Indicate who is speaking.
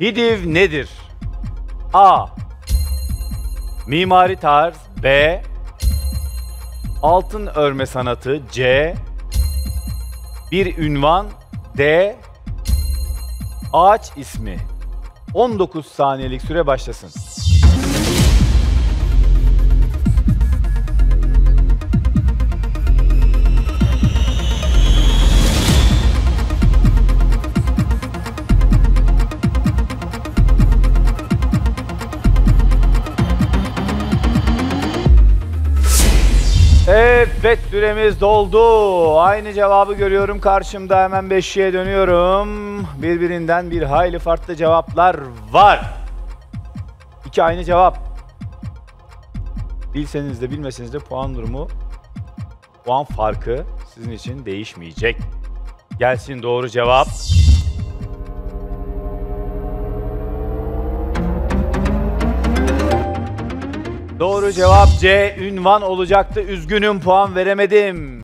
Speaker 1: Hidiv nedir? A. Mimari tarz B. Altın örme sanatı C. Bir ünvan D. Ağaç ismi. 19 saniyelik süre başlasın. Evet süremiz doldu. Aynı cevabı görüyorum karşımda. Hemen beşiğe dönüyorum. Birbirinden bir hayli farklı cevaplar var. İki aynı cevap. Bilseniz de bilmeseniz de puan durumu, puan farkı sizin için değişmeyecek. Gelsin doğru cevap. Doğru cevap C. Ünvan olacaktı. Üzgünüm puan veremedim.